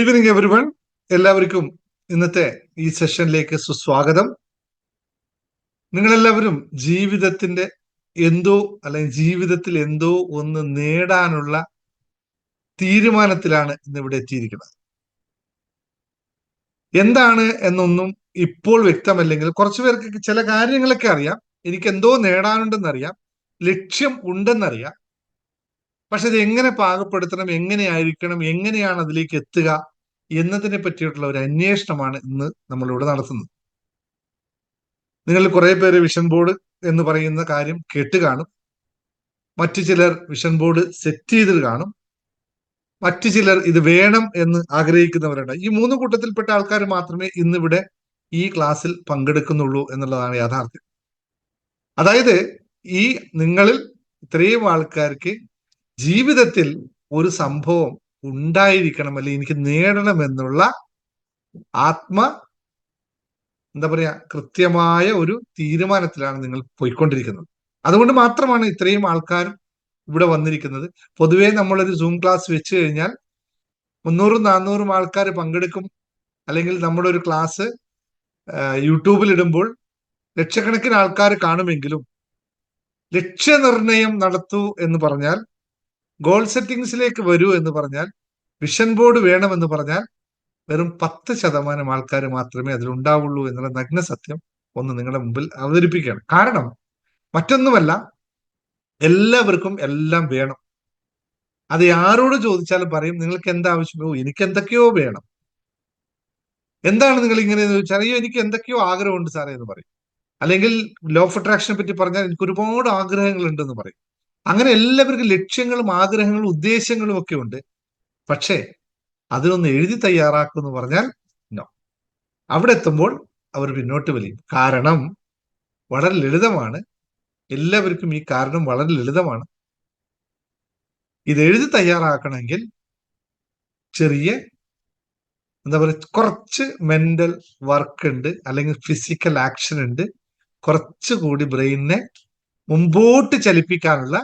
Good evening everyone. എല്ലാവർക്കും ഇന്നത്തെ ഈ സെഷനിലേക്ക് സുസ്വാഗതം. നിങ്ങളെല്ലാവരും ജീവിതത്തിന്റെ എന്തോ അല്ലെങ്കിൽ ജീവിതത്തിൽ എന്തോ ഒന്ന് നേടാനുള്ള തീരുമാനത്തിലാണ് ഇന്ന് ഇവിടെ എത്തിയിരിക്കുന്നത്. എന്താണ് എന്നൊന്നും ഇപ്പോൾ വ്യക്തമല്ലെങ്കിൽ കുറച്ചു പേർക്ക് ചില കാര്യങ്ങളൊക്കെ അറിയാം. എനിക്ക് എന്തോ നേടാനുണ്ടെന്നറിയാം ലക്ഷ്യം ഉണ്ടെന്നറിയാം പക്ഷെ അത് എങ്ങനെ പാകപ്പെടുത്തണം എങ്ങനെയായിരിക്കണം എങ്ങനെയാണ് അതിലേക്ക് എത്തുക എന്നതിനെ പറ്റിയിട്ടുള്ള ഒരു അന്വേഷണമാണ് ഇന്ന് നമ്മളിവിടെ നടത്തുന്നത്. നിങ്ങൾ കുറെ പേര് വിഷൻ ബോർഡ് എന്ന് പറയുന്ന കാര്യം കേട്ട് കാണും. മറ്റു ചിലർ വിഷൻ ബോർഡ് സെറ്റ് ചെയ്തത് കാണും. മറ്റു ചിലർ ഇത് വേണം എന്ന് ആഗ്രഹിക്കുന്നവരുണ്ട്. ഈ മൂന്ന് കൂട്ടത്തിൽപ്പെട്ട ആൾക്കാർ മാത്രമേ ഇന്നിവിടെ ഈ ക്ലാസ്സിൽ പങ്കെടുക്കുന്നുള്ളൂ എന്നുള്ളതാണ് യാഥാർത്ഥ്യം. അതായത് ഈ നിങ്ങളിൽ ഇത്രയും ആൾക്കാർക്ക് ജീവിതത്തിൽ ഒരു സംഭവം ഉണ്ടായിരിക്കണം അല്ലെങ്കിൽ എനിക്ക് നേടണം എന്നുള്ള ആത്മ എന്താ പറയാ കൃത്യമായ ഒരു തീരുമാനത്തിലാണ് നിങ്ങൾ പോയിക്കൊണ്ടിരിക്കുന്നത്. അതുകൊണ്ട് മാത്രമാണ് ഇത്രയും ആൾക്കാരും ഇവിടെ വന്നിരിക്കുന്നത്. പൊതുവേ നമ്മളൊരു സൂം ക്ലാസ് വെച്ച് കഴിഞ്ഞാൽ മുന്നൂറും നാന്നൂറും ആൾക്കാർ പങ്കെടുക്കും. അല്ലെങ്കിൽ നമ്മുടെ ഒരു ക്ലാസ് യൂട്യൂബിൽ ഇടുമ്പോൾ ലക്ഷക്കണക്കിന് ആൾക്കാർ കാണുമെങ്കിലും ലക്ഷ്യനിർണയം നടത്തൂ എന്ന് പറഞ്ഞാൽ ഗോൾ സെറ്റിങ്സിലേക്ക് വരൂ എന്ന് പറഞ്ഞാൽ വിഷൻ ബോർഡ് വേണമെന്ന് പറഞ്ഞാൽ വെറും പത്ത് ശതമാനം ആൾക്കാർ മാത്രമേ അതിലുണ്ടാവുള്ളൂ എന്നുള്ള നഗ്ന സത്യം ഒന്ന് നിങ്ങളുടെ മുമ്പിൽ അവതരിപ്പിക്കുകയാണ്. കാരണം മറ്റൊന്നുമല്ല എല്ലാവർക്കും എല്ലാം വേണം. അത് ആരോട് ചോദിച്ചാലും പറയും നിങ്ങൾക്ക് എന്താവശ്യമോ എനിക്ക് എന്തൊക്കെയോ വേണം. എന്താണ് നിങ്ങൾ ഇങ്ങനെ ചോദിച്ചാൽ അയ്യോ എനിക്ക് എന്തൊക്കെയോ ആഗ്രഹമുണ്ട് സാറേ എന്ന് പറയും. അല്ലെങ്കിൽ ലോ ഓഫ് അട്രാക്ഷനെ പറ്റി പറഞ്ഞാൽ എനിക്ക് ഒരുപാട് ആഗ്രഹങ്ങൾ ഉണ്ടെന്ന് പറയും. അങ്ങനെ എല്ലാവർക്കും ലക്ഷ്യങ്ങളും ആഗ്രഹങ്ങളും ഉദ്ദേശങ്ങളും ഒക്കെ ഉണ്ട്. പക്ഷേ അതിനൊന്ന് എഴുതി തയ്യാറാക്കുമെന്ന് പറഞ്ഞാൽ നോ അവിടെ എത്തുമ്പോൾ അവർ പിന്നോട്ട് വലിയും. കാരണം വളരെ ലളിതമാണ്. എല്ലാവർക്കും ഈ കാരണം വളരെ ലളിതമാണ്. ഇത് എഴുതി തയ്യാറാക്കണമെങ്കിൽ ചെറിയ എന്താ പറയുക കുറച്ച് മെന്റൽ വർക്ക് ഉണ്ട് അല്ലെങ്കിൽ ഫിസിക്കൽ ആക്ഷൻ ഉണ്ട്. കുറച്ചുകൂടി ബ്രെയിനിനെ മുമ്പോട്ട് ചലിപ്പിക്കാനുള്ള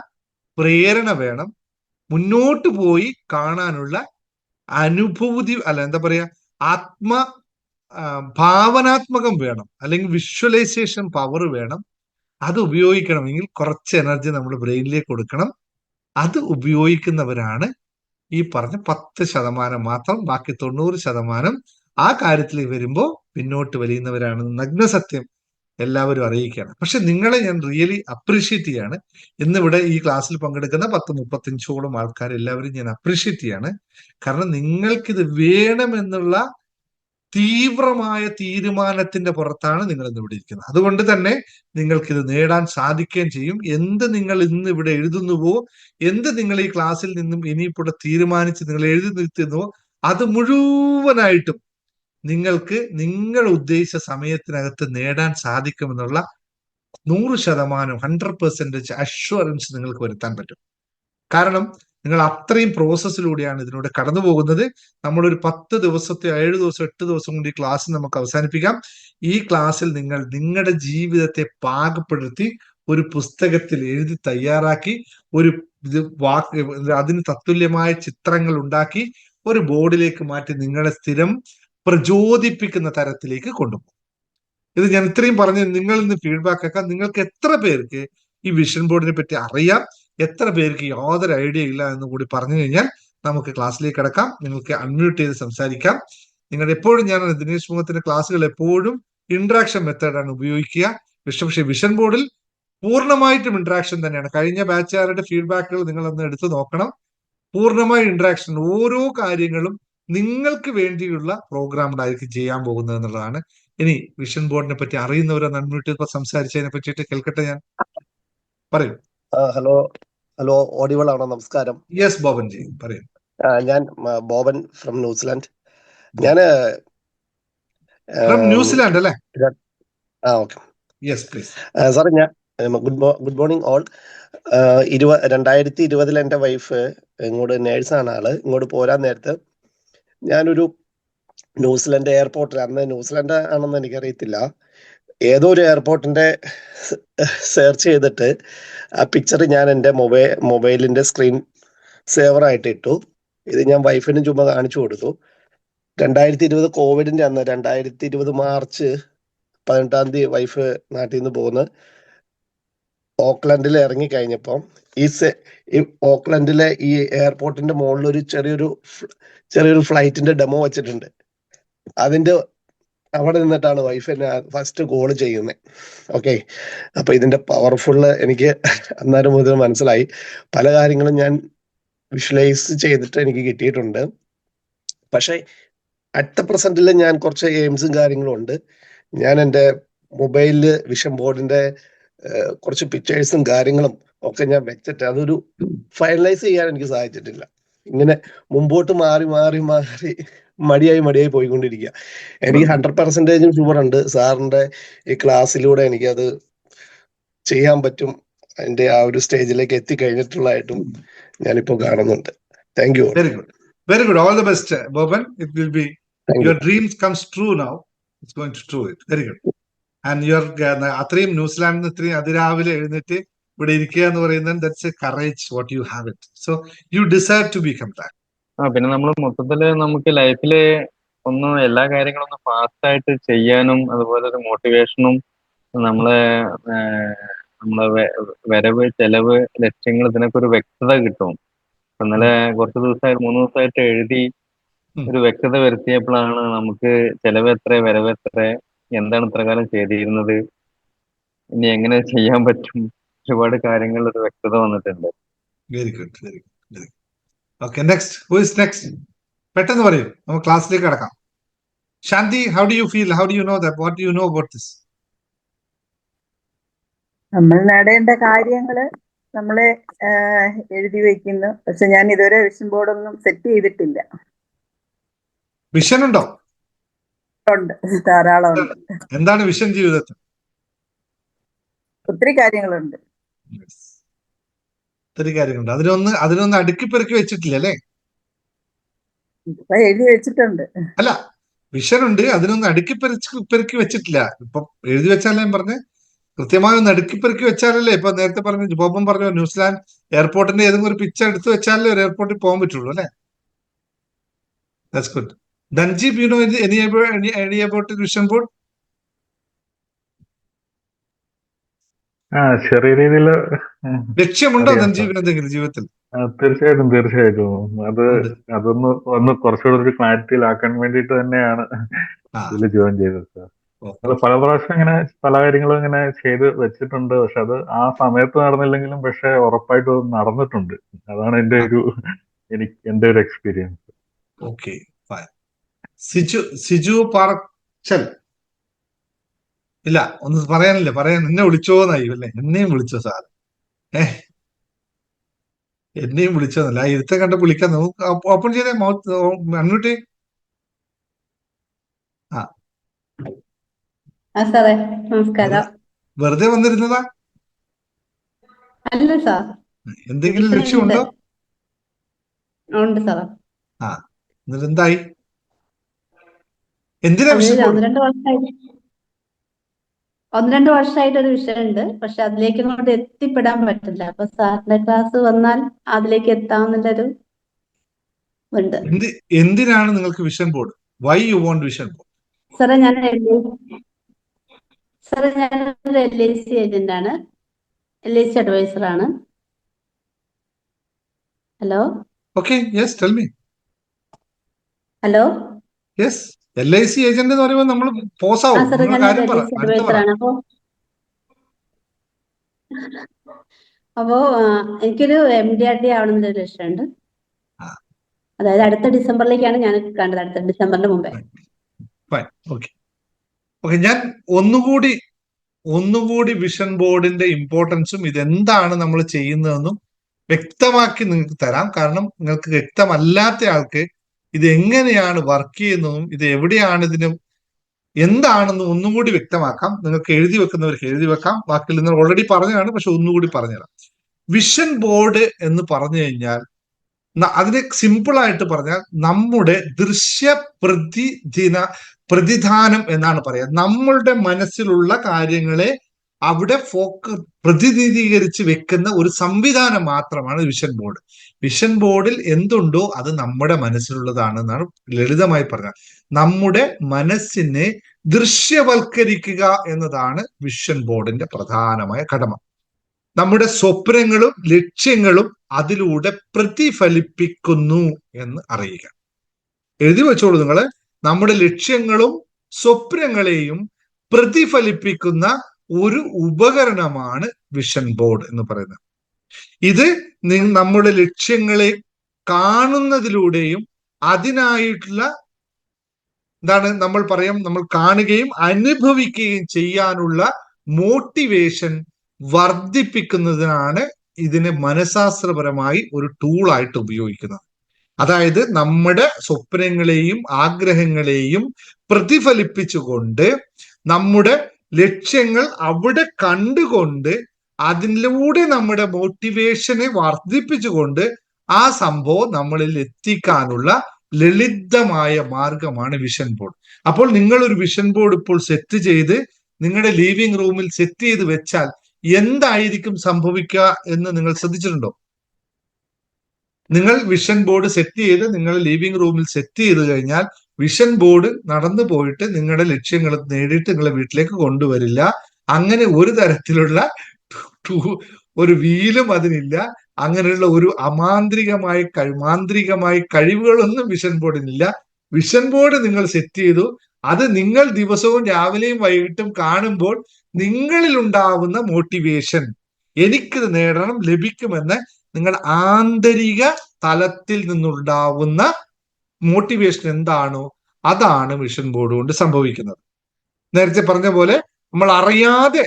പ്രേരണ വേണം. മുന്നോട്ട് പോയി കാണാനുള്ള അനുഭൂതി അല്ല എന്താ പറയാ ആത്മ ഭാവനാത്മകം വേണം. അല്ലെങ്കിൽ വിഷ്വലൈസേഷൻ പവർ വേണം. അത് ഉപയോഗിക്കണമെങ്കിൽ കുറച്ച് എനർജി നമ്മൾ ബ്രെയിനിലേക്ക് കൊടുക്കണം. അത് ഉപയോഗിക്കുന്നവരാണ് ഈ പറഞ്ഞ പത്ത് ശതമാനം മാത്രം ബാക്കി തൊണ്ണൂറ് ശതമാനം ആ കാര്യത്തിൽ വരുമ്പോൾ പിന്നോട്ട് വലിയുന്നവരാണ്. നഗ്നസത്യം എല്ലാവരും അറിയിക്കുകയാണ്. പക്ഷെ നിങ്ങളെ ഞാൻ റിയലി അപ്രീഷിയേറ്റ് ചെയ്യാണ്. ഇന്നിവിടെ ഈ ക്ലാസ്സിൽ പങ്കെടുക്കുന്ന പത്ത് മുപ്പത്തഞ്ചോളം ആൾക്കാർ എല്ലാവരും ഞാൻ അപ്രീഷിയേറ്റ് ചെയ്യാണ്. കാരണം നിങ്ങൾക്കിത് വേണമെന്നുള്ള തീവ്രമായ തീരുമാനത്തിന്റെ പുറത്താണ് നിങ്ങൾ ഇന്ന് ഇവിടെ ഇരിക്കുന്നത്. അതുകൊണ്ട് തന്നെ നിങ്ങൾക്കിത് നേടാൻ സാധിക്കുകയും ചെയ്യും. എന്ത് നിങ്ങൾ ഇന്ന് ഇവിടെ എഴുതുന്നുവോ എന്ത് നിങ്ങൾ ഈ ക്ലാസ്സിൽ നിന്നും ഇനിയിപ്പോൾ തീരുമാനിച്ച് നിങ്ങൾ എഴുതി നിർത്തുന്നുവോ അത് മുഴുവനായിട്ടും നിങ്ങൾക്ക് നിങ്ങൾ ഉദ്ദേശിച്ച സമയത്തിനകത്ത് നേടാൻ സാധിക്കുമെന്നുള്ള നൂറ് ശതമാനം ഹൺഡ്രഡ് പെർസെന്റേജ് അഷ്വറൻസ് നിങ്ങൾക്ക് വരുത്താൻ പറ്റും. കാരണം നിങ്ങൾ അത്രയും പ്രോസസ്സിലൂടെയാണ് ഇതിലൂടെ കടന്നു പോകുന്നത്. നമ്മളൊരു പത്ത് ദിവസത്തെ ഏഴ് ദിവസം എട്ട് ദിവസം കൊണ്ട് ഈ ക്ലാസ് നമുക്ക് അവസാനിപ്പിക്കാം. ഈ ക്ലാസ്സിൽ നിങ്ങൾ നിങ്ങളുടെ ജീവിതത്തെ പാകപ്പെടുത്തി ഒരു പുസ്തകത്തിൽ എഴുതി തയ്യാറാക്കി ഒരു ഇത് വാക്ക് അതിന് തത്തുല്യമായ ചിത്രങ്ങൾ ഉണ്ടാക്കി ഒരു ബോർഡിലേക്ക് മാറ്റി നിങ്ങളെ സ്ഥിരം പ്രചോദിപ്പിക്കുന്ന തരത്തിലേക്ക് കൊണ്ടുപോകും. ഇത് ഞാൻ ഇത്രയും പറഞ്ഞ് നിങ്ങളിൽ നിന്ന് ഫീഡ്ബാക്ക് ആക്കാം നിങ്ങൾക്ക് എത്ര പേർക്ക് ഈ വിഷൻ ബോർഡിനെ പറ്റി അറിയാം എത്ര പേർക്ക് യാതൊരു ഐഡിയ ഇല്ല എന്ന് കൂടി പറഞ്ഞു കഴിഞ്ഞാൽ നമുക്ക് ക്ലാസ്സിലേക്ക് കിടക്കാം. നിങ്ങൾക്ക് അൺമ്യൂട്ട് ചെയ്ത് സംസാരിക്കാം. നിങ്ങൾ എപ്പോഴും ഞാൻ ദിനേശ് മുഖത്തിന്റെ ക്ലാസ്സുകൾ എപ്പോഴും ഇന്ററാക്ഷൻ മെത്തേഡാണ് ഉപയോഗിക്കുക. പക്ഷേ വിഷൻ ബോർഡിൽ പൂർണമായിട്ടും ഇന്ററാക്ഷൻ തന്നെയാണ്. കഴിഞ്ഞ ബാച്ചുകാരുടെ ഫീഡ്ബാക്കുകൾ നിങ്ങൾ ഒന്ന് എടുത്തു നോക്കണം. പൂർണമായ ഇന്ററാക്ഷൻ ഓരോ കാര്യങ്ങളും നിങ്ങൾക്ക് വേണ്ടിയുള്ള പ്രോഗ്രാമിലായിരിക്കും ചെയ്യാൻ പോകുന്നത് എന്നുള്ളതാണ്. ഇനി വിഷൻ ബോർഡിനെ പറ്റി അറിയുന്നവരെ നന്മയിട്ട് ഇപ്പൊ സംസാരിച്ചതിനെ പറ്റിയിട്ട് കേൾക്കട്ടെ ഞാൻ? പറയൂ. ഹലോ ഹലോ ഓഡിബിൾ ആണോ? നമസ്കാരം. യെസ് ബോബൻ ജി പറയൂ. ഞാൻ ബോബൻ ഫ്രം ന്യൂസിലാൻഡ്. ഞാൻ ന്യൂസിലാൻഡ് അല്ലേ? ആ ഓക്കെ. യെസ് പ്ലീസ് സാറേ ഞാൻ ഗുഡ് ഗുഡ് മോർണിംഗ് ഓൾ. ഇരുപ രണ്ടായിരത്തി ഇരുപതിൽ എന്റെ വൈഫ് ഇങ്ങോട്ട് നേഴ്സാണ് ആൾ. ഇങ്ങോട്ട് പോരാൻ നേരത്ത് ഞാനൊരു ന്യൂസിലൻഡ് എയർപോർട്ടിൽ അന്ന് ന്യൂസിലൻഡ് ആണെന്ന് എനിക്കറിയത്തില്ല. ഏതോ ഒരു എയർപോർട്ടിന്റെ സെർച്ച് ചെയ്തിട്ട് ആ പിക്ചർ ഞാൻ എന്റെ മൊബൈൽ മൊബൈലിന്റെ സ്ക്രീൻ സേവർ ആയിട്ട് ഇട്ടു. ഇത് ഞാൻ വൈഫിനും ചുമ്മാ കാണിച്ചു കൊടുത്തു. രണ്ടായിരത്തി ഇരുപത് കോവിഡിന്റെ അന്ന് രണ്ടായിരത്തി ഇരുപത് മാർച്ച് പതിനെട്ടാം തീയതി വൈഫ് നാട്ടിൽ നിന്ന് പോന്ന് ഓക്ലൻഡിൽ ഇറങ്ങി കഴിഞ്ഞപ്പം ഈ ഓക്ലൻഡിലെ ഈ എയർപോർട്ടിന്റെ മുകളിൽ ഒരു ചെറിയൊരു ചെറിയൊരു ഫ്ലൈറ്റിന്റെ ഡെമോ വെച്ചിട്ടുണ്ട്. അതിന്റെ അവിടെ നിന്നിട്ടാണ് വൈഫ് എന്നെ ഫസ്റ്റ് കോൾ ചെയ്യുന്നത് ഓക്കെ? അപ്പൊ ഇതിന്റെ പവർഫുള്ള് എനിക്ക് അന്നേരം മുതൽ മനസ്സിലായി. പല കാര്യങ്ങളും ഞാൻ വിഷ്വലൈസ് ചെയ്തിട്ട് എനിക്ക് കിട്ടിയിട്ടുണ്ട്. പക്ഷെ അറ്റ് പ്രസന്റിൽ ഞാൻ കുറച്ച് എയിംസും കാര്യങ്ങളും ഉണ്ട്. ഞാൻ എന്റെ മൊബൈലിൽ വിഷൻ ബോർഡിന്റെ കുറച്ച് പിക്ചേഴ്സും കാര്യങ്ങളും ഒക്കെ ഞാൻ വെച്ചിട്ട് അതൊരു ഫൈനലൈസ് ചെയ്യാൻ എനിക്ക് സാധിച്ചിട്ടില്ല. ഇങ്ങനെ മുമ്പോട്ട് മാറി മാറി മാറി മടിയായി മടിയായി പോയിക്കൊണ്ടിരിക്കുക എനിക്ക് ഹൺഡ്രഡ് പെർസെന്റേജും ഷുവർ ഉണ്ട്. സാറിന്റെ ഈ ക്ലാസ്സിലൂടെ എനിക്കത് ചെയ്യാൻ പറ്റും. അതിന്റെ ആ ഒരു സ്റ്റേജിലേക്ക് എത്തിക്കഴിഞ്ഞിട്ടുള്ളതായിട്ടും ഞാനിപ്പോ കാണുന്നുണ്ട്. Thank you very good very good all the best Boban it will be your dreams comes true now it's going to true it very good and your അത്രയും ന്യൂസിലാൻഡിൽ ഇത്രയും അതിരാവിലെ എഴുന്നേറ്റ് ഇവിടെ ഇരിക്കുക എന്ന് പറയുന്നത് that's a courage what you have it so you decide to become that ആ പിന്നെ നമ്മൾ മൊത്തത്തിൽ നമുക്ക് ലൈഫിൽ ഒന്ന് എല്ലാ കാര്യങ്ങളും ഒന്ന് ഫാസ്റ്റ് ആയിട്ട് ചെയ്യാനും അതുപോലെ ഒരു മോട്ടിവേഷനും നമ്മളെ നമ്മളെ വരവ് ചെലവ് ലക്ഷ്യങ്ങൾ ഇതിനൊക്കെ ഒരു വ്യക്തത കിട്ടും. ഇന്നലെ കുറച്ച് ദിവസമായിട്ട് മൂന്ന് ദിവസമായിട്ട് എഴുതി. ഒരു വ്യക്തത വരുത്തിയപ്പോഴാണ് നമുക്ക് ചെലവ് എത്ര വരവ് എത്ര എന്താണ് ഇത്ര കാലം ചെയ്തിരുന്നത്? ഇനി എങ്ങനെ ചെയ്യാൻ പറ്റും? ഒരുപാട് കാര്യങ്ങളിൽ ഒരു വ്യക്തത വന്നിട്ടുണ്ട്. Very good very good okay next who is next പെട്ടെന്ന് പറയൂ. നമുക്ക് ക്ലാസ്സിലേക്ക് കടക്കാം. Shanthi how do you feel how do you know that what you know about this നമ്മൾ നേടേണ്ട കാര്യങ്ങൾ നമ്മളെ എഴുതി വെക്കുന്നു. പക്ഷെ ഞാൻ ഇതുവരെ വിഷൻ ബോർഡൊന്നും സെറ്റ് ചെയ്തിട്ടില്ല. വിഷൻ ഉണ്ടോ? ഉണ്ട്. ധാരാളം ഉണ്ട് എന്താണ് വിഷൻ ജീവിതത്തിൽ? ഒത്തിരി കാര്യങ്ങളുണ്ട്. ഒത്തിരി കാര്യങ്ങളുണ്ട്. അതിനൊന്ന് അതിനൊന്ന് അടുക്കി പെറുക്കി വെച്ചിട്ടില്ല അല്ലേ? എഴുതി വെച്ചിട്ടുണ്ട്. അല്ല വിഷൻ ഉണ്ട് അതിനൊന്ന് അടുക്കി പെറുക്കി പെറുക്കി വെച്ചിട്ടില്ല. ഇപ്പൊ എഴുതി വെച്ചാലേ ഞാൻ പറഞ്ഞ്? കൃത്യമായി ഒന്ന് അടുക്കി പെറുക്കി വെച്ചാലല്ലേ? ഇപ്പൊ നേരത്തെ പറഞ്ഞു ബോബൻ പറഞ്ഞു ന്യൂസിലാൻഡ് എയർപോർട്ടിന്റെ ഏതെങ്കിലും ഒരു പിക്ചർ എടുത്തു വെച്ചാലേ ഒരു എയർപോർട്ടിൽ പോകാൻ പറ്റുള്ളൂ അല്ലേ? That's good you know any any about about vision board? ആ ചെറിയ രീതിയിൽ ലക്ഷ്യമുണ്ടോ എന്തെങ്കിലും ജീവിതത്തിൽ? തീർച്ചയായിട്ടും തീർച്ചയായിട്ടും. അത്. അതൊന്ന് ഒന്ന് കുറച്ചുകൂടെ ഒരു ക്ലാരിറ്റിയിലാക്കാൻ വേണ്ടിയിട്ട് തന്നെയാണ് ഇതിൽ ജോയിൻ ചെയ്തത്. സാർ അത് പല പ്രാവശ്യം ഇങ്ങനെ പല കാര്യങ്ങളും ഇങ്ങനെ ചെയ്ത് വെച്ചിട്ടുണ്ട്. പക്ഷെ അത് ആ സമയത്ത് നടന്നില്ലെങ്കിലും പക്ഷെ ഉറപ്പായിട്ടും നടന്നിട്ടുണ്ട്. അതാണ് എന്റെ ഒരു എനിക്ക് എന്റെ ഒരു എക്സ്പീരിയൻസ് ഓക്കെ. സിജു സിജു പറച്ചൽ. ഇല്ല ഒന്ന് പറയാനില്ല. പറയാൻ എന്നെ വിളിച്ചോന്നായി അല്ലേ? എന്നെയും വിളിച്ചോ സാർ? ഏ? എന്നെയും വിളിച്ചോന്നല്ല. ആ ഇരുത്തം കണ്ട് വിളിക്കാൻ നമുക്ക് ഓപ്പൺ ചെയ്തേ മൗത്ത് അൺമ്യൂട്ട് ആ. സാറേ നമസ്കാരം. വെറുതെ വന്നിരുന്നതാ? അല്ല സാർ. എന്തെങ്കിലും ലക്ഷ്യമുണ്ടോ? ഉണ്ട് സാർ എന്നിട്ട് എന്തായി? എന്തിനാ ഒന്ന് രണ്ട് വർഷമായിട്ട് ഒന്ന് രണ്ട് വർഷമായിട്ട് ഒരു വിഷയമുണ്ട്. പക്ഷെ അതിലേക്ക് അങ്ങോട്ട് എത്തിപ്പെടാൻ പറ്റില്ല. അപ്പൊ സാറിന്റെ ക്ലാസ് വന്നാൽ അതിലേക്ക് എത്താമെന്നുള്ളൊരു ഉണ്ട് എന്ത് എന്തിനാണ് നിങ്ങൾക്ക് vision board why you want vision board സാറേ ഞാൻ സാറേ ഞാൻ ഒരു എൽ ഐ സി ഏജന്റ് ആണ്. എൽ ഐ സി അഡ്വൈസർ ആണ്. Hello okay yes tell me hello yes L I C agent എന്ന് പറയുമ്പോൾ നമ്മൾ പോസ് ആവും. സാറേ കാര്യം പറ. അടുത്ത പറ. അപ്പോ എനിക്കൊരു എം ഡി ആർ ഡി ആവണമെന്നൊരു ലക്ഷ്യമുണ്ട്. അതായത് അടുത്ത ഡിസംബറിലേക്കാണ് ഞാൻ കണ്ടത്. അടുത്ത ഡിസംബറിന് മുമ്പേ. ഓക്കെ ഞാൻ ഒന്നുകൂടി ഒന്നുകൂടി വിഷൻ ബോർഡിന്റെ ഇമ്പോർട്ടൻസും ഇതെന്താണ് നമ്മൾ ചെയ്യുന്നതെന്നും വ്യക്തമാക്കി നിങ്ങൾക്ക് തരാം. കാരണം നിങ്ങൾക്ക് വ്യക്തമല്ലാത്ത ആൾക്ക് ഇത് എങ്ങനെയാണ് വർക്ക് ചെയ്യുന്നതും ഇത് എവിടെയാണ് ഇതിന് എന്താണെന്ന് ഒന്നും കൂടി വ്യക്തമാക്കാം. നിങ്ങൾക്ക് എഴുതി വെക്കുന്നവർക്ക് എഴുതി വെക്കാം. ബാക്കി നിങ്ങൾ ഓൾറെഡി പറഞ്ഞതാണ് പക്ഷെ ഒന്നുകൂടി പറഞ്ഞുതരാം. വിഷൻ ബോർഡ് എന്ന് പറഞ്ഞു കഴിഞ്ഞാൽ അതിനെ സിമ്പിൾ ആയിട്ട് പറഞ്ഞാൽ നമ്മുടെ ദൃശ്യ പ്രതിദിന പ്രതിധാനം എന്നാണ് പറയുക. നമ്മളുടെ മനസ്സിലുള്ള കാര്യങ്ങളെ അവിടെ ഫോക്ക പ്രതിനിധീകരിച്ച് വെക്കുന്ന ഒരു സംവിധാനം മാത്രമാണ് വിഷൻ ബോർഡ്. വിഷൻ ബോർഡിൽ എന്തുണ്ടോ അത് നമ്മുടെ മനസ്സിലുള്ളതാണ് എന്നാണ് ലളിതമായി പറഞ്ഞത്. നമ്മുടെ മനസ്സിനെ ദൃശ്യവൽക്കരിക്കുക എന്നതാണ് വിഷൻ ബോർഡിന്റെ പ്രധാനമായ കടമ. നമ്മുടെ സ്വപ്നങ്ങളും ലക്ഷ്യങ്ങളും അതിലൂടെ പ്രതിഫലിപ്പിക്കുന്നു എന്ന് അറിയുക. എഴുതി വെച്ചോളൂ നിങ്ങൾ. നമ്മുടെ ലക്ഷ്യങ്ങളും സ്വപ്നങ്ങളെയും പ്രതിഫലിപ്പിക്കുന്ന ഒരു ഉപകരണമാണ് വിഷൻ ബോർഡ് എന്ന് പറയുന്നത്. ഇത് നമ്മുടെ ലക്ഷ്യങ്ങളെ കാണുന്നതിലൂടെയും അതിനായിട്ടുള്ള എന്താണ് നമ്മൾ പറയാം നമ്മൾ കാണുകയും അനുഭവിക്കുകയും ചെയ്യാനുള്ള മോട്ടിവേഷൻ വർദ്ധിപ്പിക്കുന്നതിനാണ് ഇതിനെ മനഃശാസ്ത്രപരമായി ഒരു ടൂളായിട്ട് ഉപയോഗിക്കുന്നത്. അതായത് നമ്മുടെ സ്വപ്നങ്ങളെയും ആഗ്രഹങ്ങളെയും പ്രതിഫലിപ്പിച്ചുകൊണ്ട് നമ്മുടെ ലക്ഷ്യങ്ങൾ അവിടെ കണ്ടുകൊണ്ട് അതിലൂടെ നമ്മുടെ മോട്ടിവേഷനെ വർദ്ധിപ്പിച്ചുകൊണ്ട് ആ സംഭവം നമ്മളിൽ എത്തിക്കാനുള്ള ലളിതമായ മാർഗമാണ് വിഷൻ ബോർഡ് അപ്പോൾ നിങ്ങൾ ഒരു വിഷൻ ബോർഡ് ഇപ്പോൾ സെറ്റ് ചെയ്ത് നിങ്ങളുടെ ലിവിംഗ് റൂമിൽ സെറ്റ് ചെയ്ത് വെച്ചാൽ എന്തായിരിക്കും സംഭവിക്കുക എന്ന് നിങ്ങൾ ശ്രദ്ധിച്ചിട്ടുണ്ടോ? നിങ്ങൾ വിഷൻ ബോർഡ് സെറ്റ് ചെയ്ത് നിങ്ങൾ ലിവിംഗ് റൂമിൽ സെറ്റ് ചെയ്ത് കഴിഞ്ഞാൽ വിഷൻ ബോർഡ് നടന്നു പോയിട്ട് നിങ്ങളുടെ ലക്ഷ്യങ്ങൾ നേടിയിട്ട് നിങ്ങളെ വീട്ടിലേക്ക് കൊണ്ടുവരില്ല. അങ്ങനെ ഒരു തരത്തിലുള്ള ഒരു വീലും അതിനില്ല. അങ്ങനെയുള്ള ഒരു അമാന്ത്രികമായ മാന്ത്രികമായി കഴിവുകളൊന്നും വിഷൻ ബോർഡിനില്ല വിഷൻ ബോർഡ് നിങ്ങൾ സെറ്റ് ചെയ്തു. അത് നിങ്ങൾ ദിവസവും രാവിലെയും വൈകിട്ടും കാണുമ്പോൾ നിങ്ങളിൽ ഉണ്ടാവുന്ന മോട്ടിവേഷൻ എനിക്കിത് നേടണം ലഭിക്കുമെന്ന് നിങ്ങൾ ആന്തരിക തലത്തിൽ നിന്നുണ്ടാവുന്ന മോട്ടിവേഷൻ എന്താണോ അതാണ് വിഷൻ ബോർഡ് കൊണ്ട് സംഭവിക്കുന്നത്. നേരത്തെ പറഞ്ഞ പോലെ നമ്മൾ അറിയാതെ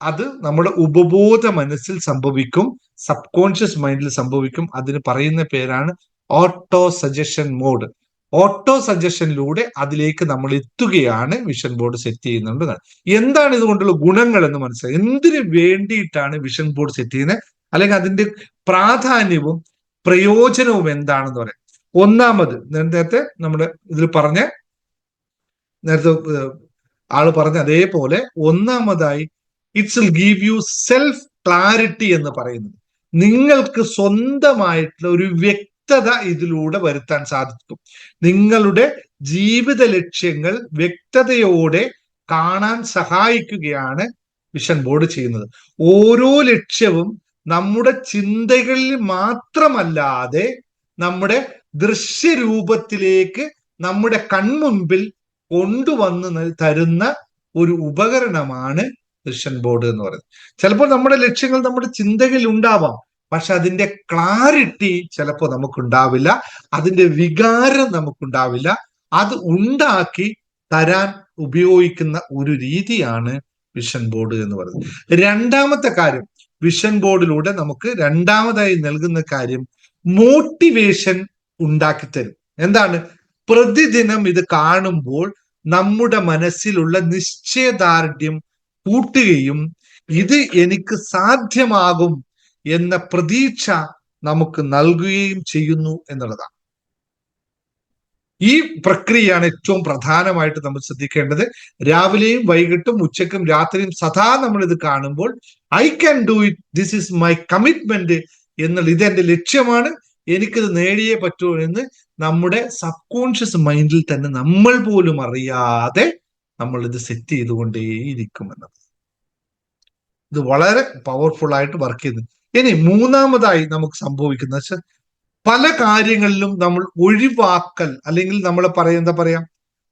അത് നമ്മുടെ ഉപബോധ മനസ്സിൽ സംഭവിക്കും സബ് കോൺഷ്യസ് മൈൻഡിൽ സംഭവിക്കും. അതിന് പറയുന്ന പേരാണ് ഓട്ടോ സജഷൻ മോഡ് ഓട്ടോ സജഷനിലൂടെ അതിലേക്ക് നമ്മൾ എത്തുകയാണ് വിഷൻ ബോർഡ് സെറ്റ് ചെയ്യുന്നുണ്ട്. എന്താണ് ഇതുകൊണ്ടുള്ള ഗുണങ്ങൾ എന്ന് മനസ്സിലായി. എന്തിനു വേണ്ടിയിട്ടാണ് വിഷൻ ബോർഡ് സെറ്റ് ചെയ്യുന്നത്? അല്ലെങ്കിൽ അതിന്റെ പ്രാധാന്യവും പ്രയോജനവും എന്താണെന്ന് പറയാം. ഒന്നാമത് നേരത്തെ നമ്മുടെ ഇതിൽ പറഞ്ഞ നേരത്തെ ആൾ പറഞ്ഞ അതേപോലെ ഒന്നാമതായി it's will give you self clarity എന്ന് പറയുന്നത്. നിങ്ങൾക്ക് സ്വന്തമായിട്ടുള്ള ഒരു വ്യക്തത ഇതിലൂടെ വരുത്താൻ സാധിക്കും. നിങ്ങളുടെ ജീവിത ലക്ഷ്യങ്ങൾ വ്യക്തതയോടെ കാണാൻ സഹായിക്കുകയാണ് വിഷൻ ബോർഡ് ചെയ്യുന്നത്. ഓരോ ലക്ഷ്യവും നമ്മുടെ ചിന്തകളിൽ മാത്രമല്ലാതെ നമ്മുടെ ദൃശ്യരൂപത്തിലേക്ക് നമ്മുടെ കൺമുമ്പിൽ കൊണ്ടുവന്ന് തരുന്ന ഒരു ഉപകരണമാണ് വിഷൻ ബോർഡ് എന്ന് പറയുന്നത്. ചിലപ്പോൾ നമ്മുടെ ലക്ഷ്യങ്ങൾ നമ്മുടെ ചിന്തകളിൽ ഉണ്ടാവാം. പക്ഷെ അതിന്റെ ക്ലാരിറ്റി ചിലപ്പോൾ നമുക്കുണ്ടാവില്ല. അതിന്റെ വികാരം നമുക്കുണ്ടാവില്ല. അത് ഉണ്ടാക്കി തരാൻ ഉപയോഗിക്കുന്ന ഒരു രീതിയാണ് വിഷൻ ബോർഡ് എന്ന് പറയുന്നത്. രണ്ടാമത്തെ കാര്യം വിഷൻ ബോർഡിലൂടെ നമുക്ക് രണ്ടാമതായി നൽകുന്ന കാര്യം മോട്ടിവേഷൻ ഉണ്ടാക്കി തരും. എന്താണ്? പ്രതിദിനം ഇത് കാണുമ്പോൾ നമ്മുടെ മനസ്സിലുള്ള നിശ്ചയദാർഢ്യം കൂട്ടുകയും ഇത് എനിക്ക് സാധ്യമാകും എന്ന പ്രതീക്ഷ നമുക്ക് നൽകുകയും ചെയ്യുന്നു എന്നുള്ളതാണ്. ഈ പ്രക്രിയയാണ് ഏറ്റവും പ്രധാനമായിട്ട് നമ്മൾ ശ്രദ്ധിക്കേണ്ടത്. രാവിലെയും വൈകിട്ടും ഉച്ചക്കും രാത്രിയും സദാ നമ്മൾ ഇത് കാണുമ്പോൾ I can do it. This is my commitment എന്നുള്ള ഇത് എന്റെ ലക്ഷ്യമാണ്. എനിക്കിത് നേടിയേ പറ്റൂ എന്ന് നമ്മുടെ സബ് കോൺഷ്യസ് മൈൻഡിൽ തന്നെ നമ്മൾ പോലും അറിയാതെ നമ്മൾ ഇത് സെറ്റ് ചെയ്തുകൊണ്ടേയിരിക്കും എന്നത് ഇത് വളരെ പവർഫുൾ ആയിട്ട് വർക്ക് ചെയ്യുന്നു. ഇനി മൂന്നാമതായി നമുക്ക് സംഭവിക്കുന്ന വെച്ചാൽ പല കാര്യങ്ങളിലും നമ്മൾ ഒഴിവാക്കൽ അല്ലെങ്കിൽ നമ്മൾ പറയുക എന്താ പറയാ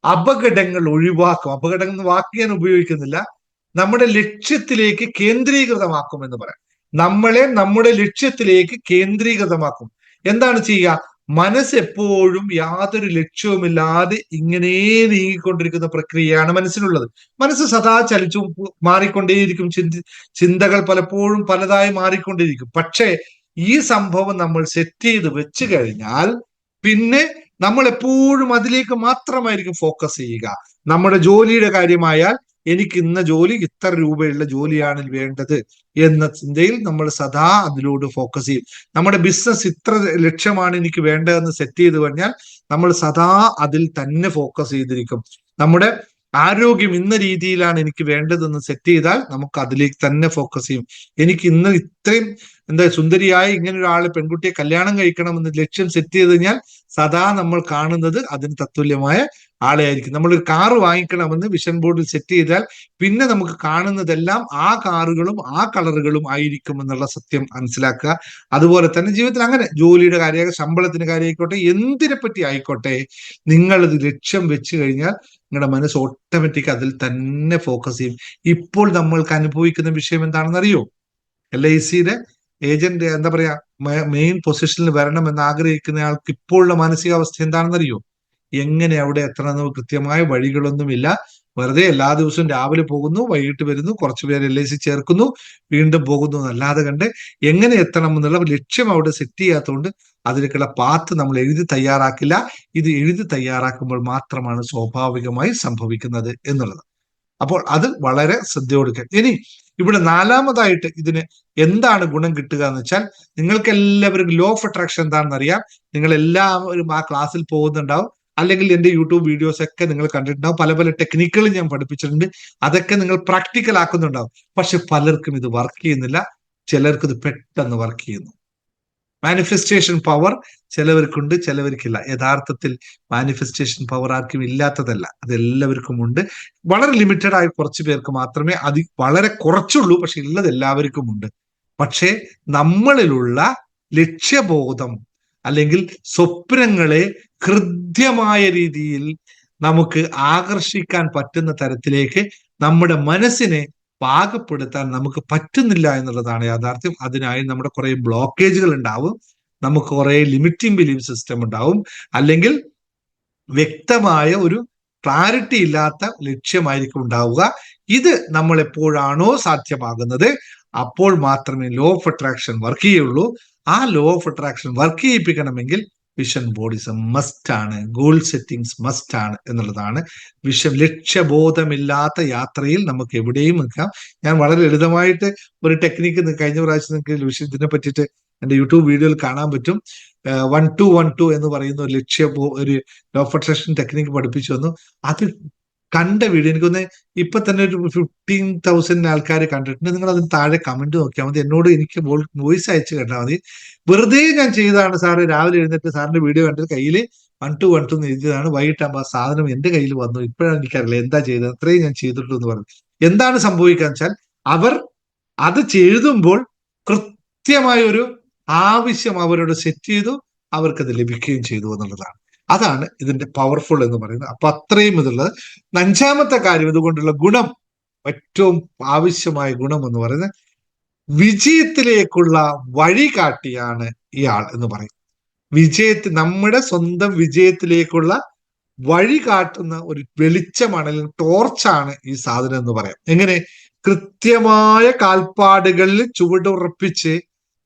അപകടങ്ങൾ ഒഴിവാക്കും. അപകടങ്ങൾ എന്ന വാക്ക് ഞാൻ ഉപയോഗിക്കുന്നില്ല. നമ്മുടെ ലക്ഷ്യത്തിലേക്ക് കേന്ദ്രീകൃതമാക്കും എന്ന് പറയാം. നമ്മളെ നമ്മുടെ ലക്ഷ്യത്തിലേക്ക് കേന്ദ്രീകൃതമാക്കും. എന്താണ് ചെയ്യുക? മനസ്സ് എപ്പോഴും യാതൊരു ലക്ഷ്യവുമില്ലാതെ ഇങ്ങനെ നീങ്ങിക്കൊണ്ടിരിക്കുന്ന പ്രക്രിയയാണ് മനസ്സിനുള്ളത് മനസ്സ് സദാ ചലിച്ചും മാറിക്കൊണ്ടേയിരിക്കും. ചിന്തി ചിന്തകൾ പലപ്പോഴും പലതായി മാറിക്കൊണ്ടിരിക്കും പക്ഷേ ഈ സംഭവം നമ്മൾ സെറ്റ് ചെയ്ത് വെച്ച് കഴിഞ്ഞാൽ പിന്നെ നമ്മൾ എപ്പോഴും അതിലേക്ക് മാത്രമായിരിക്കും ഫോക്കസ് ചെയ്യുക. നമ്മുടെ ജോലിയുടെ കാര്യമായാൽ എനിക്ക് ഇന്ന ജോലി ഇത്ര രൂപയുള്ള ജോലിയാണ് വേണ്ടത് എന്ന ചിന്തയിൽ നമ്മൾ സദാ അതിലോട് ഫോക്കസ് ചെയ്യും. നമ്മുടെ ബിസിനസ് ഇത്ര ലക്ഷ്യമാണ് എനിക്ക് വേണ്ടതെന്ന് സെറ്റ് ചെയ്ത് കഴിഞ്ഞാൽ നമ്മൾ സദാ അതിൽ തന്നെ ഫോക്കസ് ചെയ്തിരിക്കും. നമ്മുടെ ആരോഗ്യം ഇന്ന രീതിയിലാണ് എനിക്ക് വേണ്ടതെന്ന് സെറ്റ് ചെയ്താൽ നമുക്ക് അതിലേക്ക് തന്നെ ഫോക്കസ് ചെയ്യും. എനിക്ക് ഇന്ന് ഇത്രയും എന്താ സുന്ദരിയായി ഇങ്ങനെ ഒരാളെ പെൺകുട്ടിയെ കല്യാണം കഴിക്കണം കഴിക്കണമെന്ന് ലക്ഷ്യം സെറ്റ് ചെയ്ത് കഴിഞ്ഞാൽ സദാ നമ്മൾ കാണുന്നത് അതിന് തത്തുല്യമായ ആളെ ആയിരിക്കും നമ്മൾ ഒരു കാറ് വാങ്ങിക്കണമെന്ന് വിഷൻ ബോർഡിൽ സെറ്റ് ചെയ്താൽ പിന്നെ നമുക്ക് കാണുന്നതെല്ലാം ആ കാറുകളും ആ കളറുകളും ആയിരിക്കും എന്നുള്ള സത്യം മനസ്സിലാക്കുക. അതുപോലെ തന്നെ ജീവിതത്തിൽ അങ്ങനെ ജോലിയുടെ കാര്യം ശമ്പളത്തിന്റെ കാര്യമായിക്കോട്ടെ എന്തിനെപ്പറ്റി എന്തിനെ പറ്റി ആയിക്കോട്ടെ നിങ്ങളത് ലക്ഷ്യം വെച്ച് കഴിഞ്ഞാൽ നിങ്ങളുടെ മനസ്സ് ഓട്ടോമാറ്റിക് അതിൽ തന്നെ ഫോക്കസ് ചെയ്യും. ഇപ്പോൾ നമ്മൾക്ക് അനുഭവിക്കുന്ന വിഷയം എന്താണെന്ന് അറിയോ എൽ ഐ സിയുടെ ഏജന്റ് എന്താ പറയാ മെയിൻ പൊസിഷനിൽ വരണം എന്ന് ആഗ്രഹിക്കുന്ന ആൾക്ക് ഇപ്പോഴുള്ള മാനസികാവസ്ഥ എന്താണെന്ന് അറിയോ എങ്ങനെ അവിടെ എത്തണമെന്ന് കൃത്യമായ വഴികളൊന്നുമില്ല. വെറുതെ എല്ലാ ദിവസവും രാവിലെ പോകുന്നു വൈകിട്ട് വരുന്നു കുറച്ചു പേര് എൽ ഐ സി ചേർക്കുന്നു വീണ്ടും പോകുന്നു എന്നല്ലാതെ കണ്ട് എങ്ങനെ എത്തണം എന്നുള്ള ലക്ഷ്യം അവിടെ സെറ്റ് ചെയ്യാത്തതുകൊണ്ട് അതിലേക്കുള്ള പാത്ത് നമ്മൾ എഴുതി തയ്യാറാക്കില്ല. ഇത് എഴുതി തയ്യാറാക്കുമ്പോൾ മാത്രമാണ് സ്വാഭാവികമായി സംഭവിക്കുന്നത് എന്നുള്ളത്. അപ്പോൾ അത് വളരെ ശ്രദ്ധയോടുക്കുക ഇനി ഇവിടെ നാലാമതായിട്ട് ഇതിന് എന്താണ് ഗുണം കിട്ടുക എന്ന് വെച്ചാൽ നിങ്ങൾക്ക് എല്ലാവർക്കും ലോ ഓഫ് അട്രാക്ഷൻ എന്താണെന്ന് അറിയാം. നിങ്ങൾ എല്ലാവരും ആ ക്ലാസ്സിൽ പോകുന്നുണ്ടാവും. അല്ലെങ്കിൽ എന്റെ യൂട്യൂബ് വീഡിയോസ് ഒക്കെ നിങ്ങൾ കണ്ടിട്ടുണ്ടാവും. പല പല ടെക്നിക്കുകൾ ഞാൻ പഠിപ്പിച്ചിട്ടുണ്ട്. അതൊക്കെ നിങ്ങൾ പ്രാക്ടിക്കൽ ആക്കുന്നുണ്ടാവും. പക്ഷെ പലർക്കും ഇത് വർക്ക് ചെയ്യുന്നില്ല. ചിലർക്ക് ഇത് പെട്ടെന്ന് വർക്ക് ചെയ്യുന്നു. മാനിഫെസ്റ്റേഷൻ പവർ ചിലവർക്കുണ്ട് ചിലവർക്കില്ല. യഥാർത്ഥത്തിൽ മാനിഫെസ്റ്റേഷൻ പവർ ആർക്കും ഇല്ലാത്തതല്ല. അതെല്ലാവർക്കും ഉണ്ട്. വളരെ ലിമിറ്റഡ് ആയ കുറച്ച് പേർക്ക് മാത്രമേ അത് വളരെ കുറച്ചുള്ളൂ പക്ഷെ ഉള്ളത് എല്ലാവർക്കും ഉണ്ട്. പക്ഷേ നമ്മളിലുള്ള ലക്ഷ്യബോധം അല്ലെങ്കിൽ സ്വപ്നങ്ങളെ ഹൃദ്യമായ രീതിയിൽ നമുക്ക് ആകർഷിക്കാൻ പറ്റുന്ന തരത്തിലേക്ക് നമ്മുടെ മനസ്സിനെ പാകപ്പെടുത്താൻ നമുക്ക് പറ്റുന്നില്ല എന്നുള്ളതാണ് യാഥാർത്ഥ്യം. അതിനായി നമ്മുടെ കുറെ ബ്ലോക്കേജുകൾ ഉണ്ടാവും. നമുക്ക് കുറെ ലിമിറ്റിംഗ് ബിലീഫ് സിസ്റ്റം ഉണ്ടാവും. അല്ലെങ്കിൽ വ്യക്തമായ ഒരു ക്ലാരിറ്റി ഇല്ലാത്ത ലക്ഷ്യമായിരിക്കും ഉണ്ടാവുക. ഇത് നമ്മൾ എപ്പോഴാണോ സാധ്യമാകുന്നത്? അപ്പോൾ മാത്രമേ ലോ ഓഫ് അട്രാക്ഷൻ വർക്ക് ചെയ്യുള്ളൂ. ആ ലോ ഓഫ് അട്രാക്ഷൻ വർക്ക് ചെയ്യിപ്പിക്കണമെങ്കിൽ വിഷൻ ബോഡിസം മസ്റ്റ് ആണ് ഗോൾ സെറ്റിങ്സ് മസ്റ്റ് ആണ് എന്നുള്ളതാണ് വിഷൻ ലക്ഷ്യബോധമില്ലാത്ത യാത്രയിൽ നമുക്ക് എവിടെയും നിൽക്കാം. ഞാൻ വളരെ ലളിതമായിട്ട് ഒരു ടെക്നിക്ക് കഴിഞ്ഞ പ്രാവശ്യം നിങ്ങൾക്ക് വിഷയത്തിനെ പറ്റിയിട്ട് എന്റെ യൂട്യൂബ് വീഡിയോയിൽ കാണാൻ പറ്റും. വൺ ടു വൺ ടു എന്ന് പറയുന്ന ഒരു ലക്ഷ്യ ഒരു ലോ ഓഫ് അട്രാക്ഷൻ ടെക്നിക്ക് പഠിപ്പിച്ചു വന്നു അത് കണ്ട വീഡിയോ. എനിക്കൊന്ന് ഇപ്പൊ തന്നെ ഒരു ഫിഫ്റ്റീൻ തൗസൻഡ് ആൾക്കാർ കണ്ടിട്ടുണ്ട്. നിങ്ങൾ അതിന് താഴെ കമന്റ് നോക്കിയാൽ മതി. എന്നോട് എനിക്ക് വോയിസ് അയച്ച് കണ്ടാൽ മതി. വെറുതെ ഞാൻ ചെയ്തതാണ് സാറ്. രാവിലെ എഴുന്നേറ്റ് സാറിന്റെ വീഡിയോ കണ്ടത് കയ്യിൽ വൺ ടു വൺ ടു എഴുതിയതാണ്. വൈകിട്ടാകുമ്പോൾ ആ സാധനം എന്റെ കയ്യിൽ വന്നു. ഇപ്പോഴാണ് എനിക്കറിയില്ല എന്താ ചെയ്തത്. അത്രയും ഞാൻ ചെയ്തിട്ടു എന്ന് പറഞ്ഞു. എന്താണ് സംഭവിക്കുക വെച്ചാൽ അവർ അത് ചെയ്തുമ്പോൾ കൃത്യമായ ഒരു ആവശ്യം അവരോട് സെറ്റ് ചെയ്തു. അവർക്കത് ലഭിക്കുകയും ചെയ്തു എന്നുള്ളതാണ്. അതാണ് ഇതിന്റെ പവർഫുൾ എന്ന് പറയുന്നത്. അപ്പൊ അത്രയും ഇതുള്ളത്. അഞ്ചാമത്തെ കാര്യം ഇതുകൊണ്ടുള്ള ഗുണം ഏറ്റവും ആവശ്യമായ ഗുണം എന്ന് പറയുന്നത് വിജയത്തിലേക്കുള്ള വഴി കാട്ടിയാണ് ഇയാൾ എന്ന് പറയും. വിജയത്തിൽ നമ്മുടെ സ്വന്തം വിജയത്തിലേക്കുള്ള വഴി കാട്ടുന്ന ഒരു വെളിച്ചമാണ് അല്ലെങ്കിൽ ടോർച്ചാണ് ഈ സാധനം എന്ന് പറയാം. എങ്ങനെ? കൃത്യമായ കാൽപ്പാടുകളിൽ ചുവടുറപ്പിച്ച്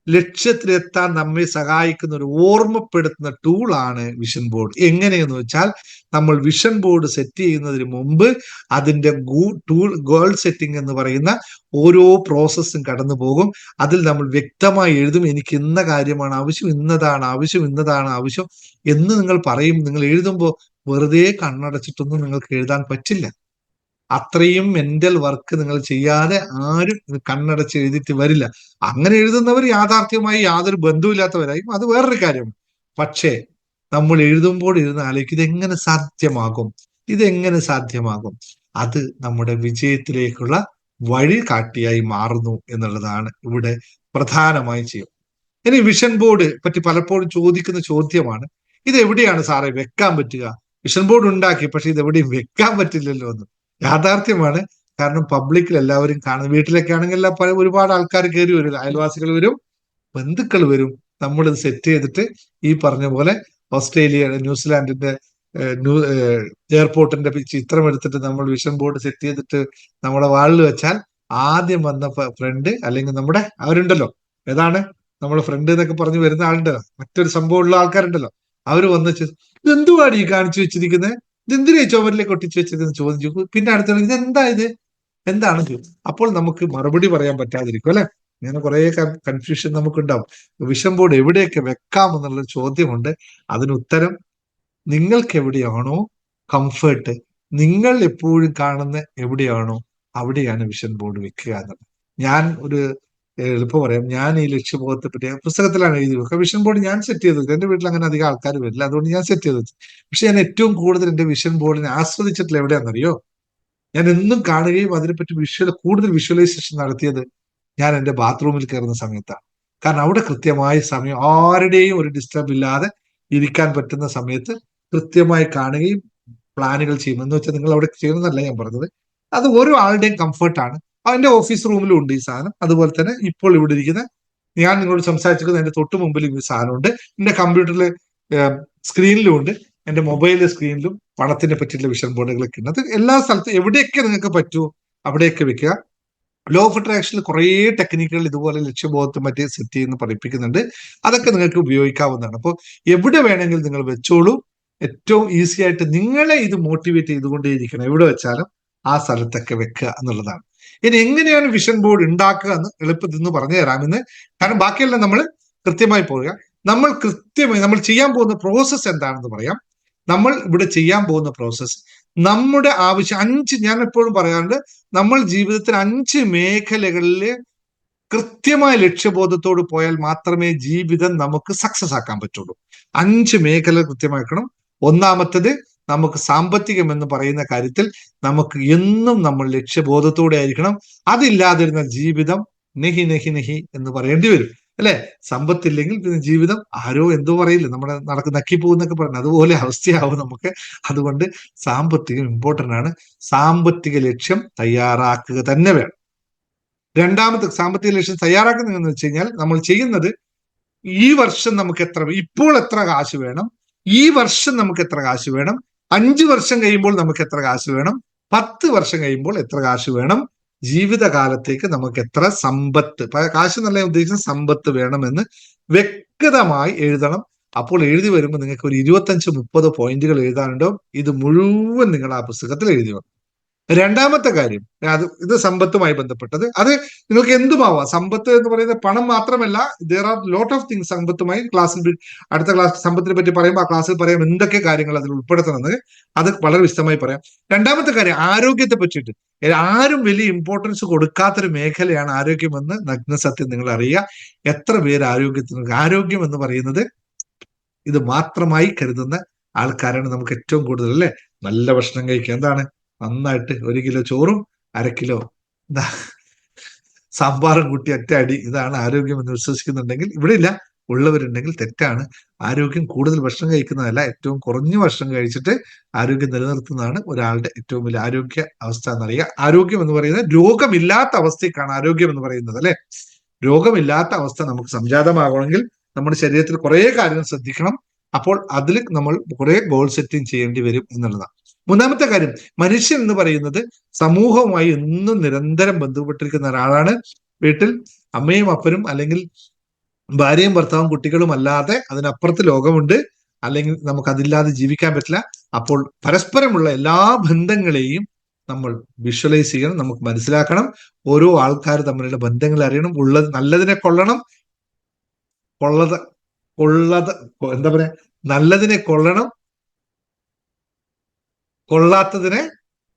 ലക്ഷ്യത്തിലെത്താൻ നമ്മെ സഹായിക്കുന്ന ഒരു ഓർമ്മപ്പെടുത്തുന്ന ടൂളാണ് വിഷൻ ബോർഡ് എങ്ങനെയെന്ന് വെച്ചാൽ നമ്മൾ വിഷൻ ബോർഡ് സെറ്റ് ചെയ്യുന്നതിന് മുമ്പ് അതിന്റെ ടൂൾ ഗോൾ സെറ്റിംഗ് എന്ന് പറയുന്ന ഓരോ പ്രോസസ്സും കടന്നു പോകും. അതിൽ നമ്മൾ വ്യക്തമായി എഴുതും എനിക്ക് ഇന്ന കാര്യമാണ് ആവശ്യം ഇന്നതാണ് ആവശ്യം ഇന്നതാണ് ആവശ്യം എന്ന് നിങ്ങൾ പറയും. നിങ്ങൾ എഴുതുമ്പോൾ വെറുതെ കണ്ണടച്ചിട്ടൊന്നും നിങ്ങൾക്ക് എഴുതാൻ പറ്റില്ല. അത്രയും മെന്റൽ വർക്ക് നിങ്ങൾ ചെയ്യാതെ ആരും കണ്ണടച്ച് എഴുതിയിട്ട് വരില്ല. അങ്ങനെ എഴുതുന്നവർ യാഥാർത്ഥ്യമായി യാതൊരു ബന്ധവുമില്ലാത്തവരായും അത് വേറൊരു കാര്യമാണ് പക്ഷേ നമ്മൾ എഴുതുമ്പോൾ ഇരുന്ന് ആലോചിക്കും ഇതെങ്ങനെ സാധ്യമാകും? ഇതെങ്ങനെ സാധ്യമാകും? അത് നമ്മുടെ വിജയത്തിലേക്കുള്ള വഴി കാട്ടിയായി മാറുന്നു എന്നുള്ളതാണ് ഇവിടെ പ്രധാനമായി ചെയ്യും ഇനി വിഷൻ ബോർഡ് പറ്റി പലപ്പോഴും ചോദിക്കുന്ന ചോദ്യമാണ് ഇത് എവിടെയാണ് സാറേ വെക്കാൻ പറ്റുക? വിഷൻ ബോർഡ് ഉണ്ടാക്കി പക്ഷെ ഇത് എവിടെയും വെക്കാൻ പറ്റില്ലല്ലോ എന്ന്. യാഥാർത്ഥ്യമാണ്. കാരണം പബ്ലിക്കിൽ എല്ലാവരും കാണുന്നത് വീട്ടിലൊക്കെ ആണെങ്കിൽ പല ഒരുപാട് ആൾക്കാർ കയറി വരും അയൽവാസികൾ വരും ബന്ധുക്കൾ വരും. നമ്മൾ ഇത് സെറ്റ് ചെയ്തിട്ട് ഈ പറഞ്ഞ പോലെ ഓസ്ട്രേലിയ ന്യൂസിലാൻഡിന്റെ ന്യൂ എയർപോർട്ടിന്റെ ചിത്രം എടുത്തിട്ട് നമ്മൾ വിഷൻ ബോർഡ് സെറ്റ് ചെയ്തിട്ട് നമ്മുടെ വാളിൽ വെച്ചാൽ ആദ്യം വന്ന ഫ്രണ്ട് അല്ലെങ്കിൽ നമ്മുടെ അവരുണ്ടല്ലോ. ഏതാണ്? നമ്മുടെ ഫ്രണ്ട് എന്നൊക്കെ പറഞ്ഞു വരുന്ന ആളുണ്ട് മറ്റൊരു സംഭവമുള്ള ആൾക്കാരുണ്ടല്ലോ. അവർ വന്ന് ഇതെന്തുവാണ് ഈ കാണിച്ചു വെച്ചിരിക്കുന്നത് ഇതെന്തിനാ ചുമരിലേക്ക് ഒട്ടിച്ചു വെച്ചിരിക്കുന്നത് ചോദിച്ചു പിന്നെ അടുത്ത ഇത് എന്താ ഇത്? എന്താണ് അപ്പോൾ നമുക്ക് മറുപടി പറയാൻ പറ്റാതിരിക്കും അല്ലെ? ഇങ്ങനെ കുറെ കൺഫ്യൂഷൻ നമുക്കുണ്ടാവും. വിഷം ബോർഡ് എവിടെയൊക്കെ വെക്കാം എന്നുള്ള ചോദ്യമുണ്ട്. അതിന് ഉത്തരം നിങ്ങൾക്ക് എവിടെയാണോ കംഫേർട്ട് നിങ്ങൾ എപ്പോഴും കാണുന്ന എവിടെയാണോ അവിടെയാണ് വിഷൻ ബോർഡ് വെക്കുക എന്നുള്ളത്. ഞാൻ ഒരു എളുപ്പം പറയാം. ഞാൻ ഈ ലക്ഷ്യബോധത്തെ പറ്റി പുസ്തകത്തിലാണ് എഴുതി വെക്കുക. വിഷൻ ബോർഡ് ഞാൻ സെറ്റ് ചെയ്തത് എന്റെ വീട്ടിൽ അങ്ങനെ അധികം ആൾക്കാർ വരില്ല. അതുകൊണ്ട് ഞാൻ സെറ്റ് ചെയ്തത് പക്ഷെ ഞാൻ ഏറ്റവും കൂടുതൽ എന്റെ വിഷൻ ബോർഡിനെ ആസ്വദിച്ചിട്ടില്ല എവിടെയാണെന്നറിയോ? ഞാൻ എന്നും കാണുകയും അതിനെപ്പറ്റി വിഷ്വൽ കൂടുതൽ വിഷ്വലൈസേഷൻ നടത്തിയത് ഞാൻ എന്റെ ബാത്റൂമിൽ കയറുന്ന സമയത്താണ്. കാരണം അവിടെ കൃത്യമായ സമയം ആരുടെയും ഒരു ഡിസ്റ്റർബ് ഇല്ലാതെ ഇരിക്കാൻ പറ്റുന്ന സമയത്ത് കൃത്യമായി കാണുകയും പ്ലാനുകൾ ചെയ്യും എന്ന് വെച്ചാൽ നിങ്ങൾ അവിടെ ചെയ്യണമെന്നല്ല ഞാൻ പറഞ്ഞത്. അത് ഓരോ ആളുടെയും കംഫർട്ടാണ് അതിന്റെ ഓഫീസ് റൂമിലും ഉണ്ട് ഈ സാധനം. അതുപോലെ തന്നെ ഇപ്പോൾ ഇവിടെ ഇരിക്കുന്ന ഞാൻ നിങ്ങളോട് സംസാരിച്ചിരിക്കുന്ന എന്റെ തൊട്ട് മുമ്പിലും ഈ സാധനം ഉണ്ട് എന്റെ കമ്പ്യൂട്ടറിൽ സ്ക്രീനിലും ഉണ്ട്. എന്റെ മൊബൈൽ സ്ക്രീനിലും പണത്തിനെ പറ്റിയിട്ടുള്ള വിഷൻ ബോർഡുകളൊക്കെ ഉണ്ട്. അത് എല്ലാ സ്ഥലത്തും എവിടെയൊക്കെ നിങ്ങൾക്ക് പറ്റുമോ അവിടെയൊക്കെ വെക്കുക. ലോ ഓഫ് അട്രാക്ഷനിൽ കുറേ ടെക്നിക്കുകൾ ഇതുപോലെ ലക്ഷ്യബോധത്തെ മറ്റേ സെറ്റ് ചെയ്യുന്ന പഠിപ്പിക്കുന്നുണ്ട്. അതൊക്കെ നിങ്ങൾക്ക് ഉപയോഗിക്കാവുന്നതാണ്. അപ്പോൾ എവിടെ വേണമെങ്കിലും നിങ്ങൾ വെച്ചോളൂ. ഏറ്റവും ഈസി ആയിട്ട് നിങ്ങളെ ഇത് മോട്ടിവേറ്റ് ചെയ്തുകൊണ്ടേയിരിക്കണം. എവിടെ വെച്ചാലും ആ സ്ഥലത്തൊക്കെ വെക്കുക എന്നുള്ളതാണ്. ഇനി എങ്ങനെയാണ് വിഷൻ ബോർഡ് ഉണ്ടാക്കുക എന്ന് എളുപ്പത്തിൽ നിന്ന് പറഞ്ഞു തരാമെന്ന് കാരണം ബാക്കിയെല്ലാം നമ്മൾ കൃത്യമായി പോവുക. നമ്മൾ കൃത്യമായി നമ്മൾ ചെയ്യാൻ പോകുന്ന പ്രോസസ്സ് എന്താണെന്ന് പറയാം. നമ്മൾ ഇവിടെ ചെയ്യാൻ പോകുന്ന പ്രോസസ്സ് നമ്മുടെ ആവശ്യം അഞ്ച് ഞാൻ എപ്പോഴും പറയാറുണ്ട്. നമ്മൾ ജീവിതത്തിൽ അഞ്ച് മേഖലകളിൽ കൃത്യമായ ലക്ഷ്യബോധത്തോട് പോയാൽ മാത്രമേ ജീവിതം നമുക്ക് സക്സസ് ആക്കാൻ പറ്റുള്ളൂ. അഞ്ച് മേഖല കൃത്യമാക്കണം. ഒന്നാമത്തത് നമുക്ക് സാമ്പത്തികം എന്ന് പറയുന്ന കാര്യത്തിൽ നമുക്ക് എന്നും നമ്മൾ ലക്ഷ്യബോധത്തോടെ ആയിരിക്കണം. അതില്ലാതിരുന്ന ജീവിതം നെഹി നെഹി നെഹി എന്ന് പറയേണ്ടി വരും. അല്ലെ? സമ്പത്തില്ലെങ്കിൽ പിന്നെ ജീവിതം ആരോ എന്തോ പറയില്ല? നമ്മുടെ നടക്ക് നക്കി പോകുന്നൊക്കെ പറഞ്ഞു. അതുപോലെ അവസ്ഥയാവും നമുക്ക്. അതുകൊണ്ട് സാമ്പത്തികം ഇമ്പോർട്ടന്റ് ആണ്. സാമ്പത്തിക ലക്ഷ്യം തയ്യാറാക്കുക തന്നെ വേണം. രണ്ടാമത്തെ സാമ്പത്തിക ലക്ഷ്യം തയ്യാറാക്കുന്നതെന്ന് വെച്ച് കഴിഞ്ഞാൽ നമ്മൾ ചെയ്യുന്നത് ഈ വർഷം നമുക്ക് എത്ര ഇപ്പോൾ എത്ര കാശ് വേണം? ഈ വർഷം നമുക്ക് എത്ര കാശ് വേണം? അഞ്ചു വർഷം കഴിയുമ്പോൾ നമുക്ക് എത്ര കാശ് വേണം? പത്ത് വർഷം കഴിയുമ്പോൾ എത്ര കാശ് വേണം? ജീവിതകാലത്തേക്ക് നമുക്ക് എത്ര സമ്പത്ത്? കാശ് എന്നല്ല ഞാൻ സമ്പത്ത് വേണമെന്ന് വ്യക്തമായി എഴുതണം. അപ്പോൾ എഴുതി വരുമ്പോൾ നിങ്ങൾക്ക് ഒരു ഇരുപത്തഞ്ച് മുപ്പത് പോയിന്റുകൾ എഴുതാനുണ്ടോ? ഇത് മുഴുവൻ നിങ്ങൾ ആ പുസ്തകത്തിൽ എഴുതി വെക്കണം. രണ്ടാമത്തെ കാര്യം അത് ഇത് സമ്പത്തുമായി ബന്ധപ്പെട്ടത്. അത് നിങ്ങൾക്ക് എന്തുമാവാം? സമ്പത്ത് എന്ന് പറയുന്നത് പണം മാത്രമല്ല there are lot of things സമ്പത്തുമായി ക്ലാസ്സിൽ അടുത്ത ക്ലാസ് സമ്പത്തിനെ പറ്റി പറയുമ്പോൾ ആ ക്ലാസ്സിൽ പറയാം എന്തൊക്കെ കാര്യങ്ങൾ അതിൽ ഉൾപ്പെടുത്തണമെന്ന് അത് വളരെ വിശദമായി പറയാം. രണ്ടാമത്തെ കാര്യം ആരോഗ്യത്തെ പറ്റിയിട്ട്. ആരും വലിയ ഇമ്പോർട്ടൻസ് കൊടുക്കാത്തൊരു മേഖലയാണ് ആരോഗ്യമെന്ന് നഗ്നസത്യം നിങ്ങൾ അറിയുക. എത്ര പേര് ആരോഗ്യത്തിന് ആരോഗ്യം എന്ന് പറയുന്നത് ഇത് മാത്രമായി കരുതുന്ന ആൾക്കാരാണ് നമുക്ക് ഏറ്റവും കൂടുതൽ അല്ലേ? നല്ല ഭക്ഷണം കഴിക്കുക. എന്താണ്? നന്നായിട്ട് ഒരു കിലോ ചോറും അര കിലോ സാമ്പാറും കൂട്ടി ഒറ്റ അടി. ഇതാണ് ആരോഗ്യം എന്ന് വിശ്വസിക്കുന്നുണ്ടെങ്കിൽ ഇവിടെ ഇല്ല ഉള്ളവരുണ്ടെങ്കിൽ തെറ്റാണ്. ആരോഗ്യം കൂടുതൽ ഭക്ഷണം കഴിക്കുന്നതല്ല ഏറ്റവും കുറഞ്ഞ ഭക്ഷണം കഴിച്ചിട്ട് ആരോഗ്യം നിലനിർത്തുന്നതാണ് ഒരാളുടെ ഏറ്റവും വലിയ ആരോഗ്യ അവസ്ഥ എന്നറിയുക. ആരോഗ്യം എന്ന് പറയുന്നത് രോഗമില്ലാത്ത അവസ്ഥയ്ക്കാണ് ആരോഗ്യം എന്ന് പറയുന്നത് അല്ലെ? രോഗമില്ലാത്ത അവസ്ഥ നമുക്ക് സംജാതമാകണമെങ്കിൽ നമ്മുടെ ശരീരത്തിൽ കുറേ കാര്യങ്ങൾ ശ്രദ്ധിക്കണം. അപ്പോൾ അതിൽ നമ്മൾ കുറെ ഗോൾ സെറ്റിംഗ് ചെയ്യേണ്ടി വരും എന്നുള്ളതാണ്. മൂന്നാമത്തെ കാര്യം മനുഷ്യൻ എന്ന് പറയുന്നത് സമൂഹവുമായി എന്നും നിരന്തരം ബന്ധപ്പെട്ടിരിക്കുന്ന ഒരാളാണ്. വീട്ടിൽ അമ്മയും അപ്പനും അല്ലെങ്കിൽ ഭാര്യയും ഭർത്താവും കുട്ടികളും അല്ലാതെ അതിനപ്പുറത്ത് ലോകമുണ്ട്. അല്ലെങ്കിൽ നമുക്ക് അതില്ലാതെ ജീവിക്കാൻ പറ്റില്ല. അപ്പോൾ പരസ്പരമുള്ള എല്ലാ ബന്ധങ്ങളെയും നമ്മൾ വിഷ്വലൈസ് ചെയ്യണം നമുക്ക് മനസ്സിലാക്കണം. ഓരോ ആൾക്കാർ തമ്മിലുള്ള ബന്ധങ്ങൾ അറിയണം. ഉള്ളത് നല്ലതിനെ കൊള്ളണം. കൊള്ളത് കൊള്ളത് എന്താ പറയാ? നല്ലതിനെ കൊള്ളണം. കൊള്ളാത്തതിനെ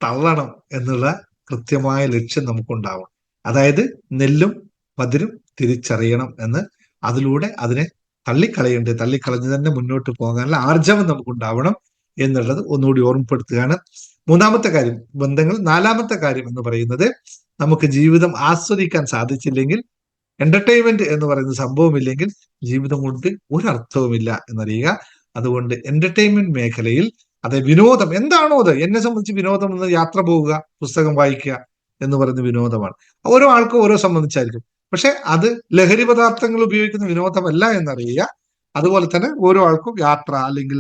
തള്ളണം എന്നുള്ള കൃത്യമായ ലക്ഷ്യം നമുക്കുണ്ടാവണം. അതായത് നെല്ലും പതിരും തിരിച്ചറിയണം എന്ന് അതിലൂടെ അതിനെ തള്ളിക്കളയേണ്ട തള്ളിക്കളഞ്ഞ് തന്നെ മുന്നോട്ട് പോകാനുള്ള ആർജവം നമുക്കുണ്ടാവണം എന്നുള്ളത് ഒന്നുകൂടി ഓർമ്മപ്പെടുത്തുകയാണ്. മൂന്നാമത്തെ കാര്യം ബന്ധങ്ങൾ. നാലാമത്തെ കാര്യം എന്ന് പറയുന്നത് നമുക്ക് ജീവിതം ആസ്വദിക്കാൻ സാധിച്ചില്ലെങ്കിൽ എന്റർടൈൻമെന്റ് എന്ന് പറയുന്ന സംഭവമില്ലെങ്കിൽ ജീവിതം കൊണ്ട് ഒരർത്ഥവുമില്ല എന്നറിയുക. അതുകൊണ്ട് എന്റർടൈൻമെന്റ് മേഖലയിൽ അതെ വിനോദം. എന്താണോ അത്? എന്നെ സംബന്ധിച്ച് വിനോദം എന്ന് യാത്ര പോവുക പുസ്തകം വായിക്കുക എന്ന് പറയുന്ന വിനോദമാണ്. ഓരോ ആൾക്കും ഓരോ സംബന്ധിച്ചായിരിക്കും. പക്ഷെ അത് ലഹരി പദാർത്ഥങ്ങൾ ഉപയോഗിക്കുന്ന വിനോദമല്ല എന്നറിയുക. അതുപോലെ തന്നെ ഓരോ ആൾക്കും യാത്ര അല്ലെങ്കിൽ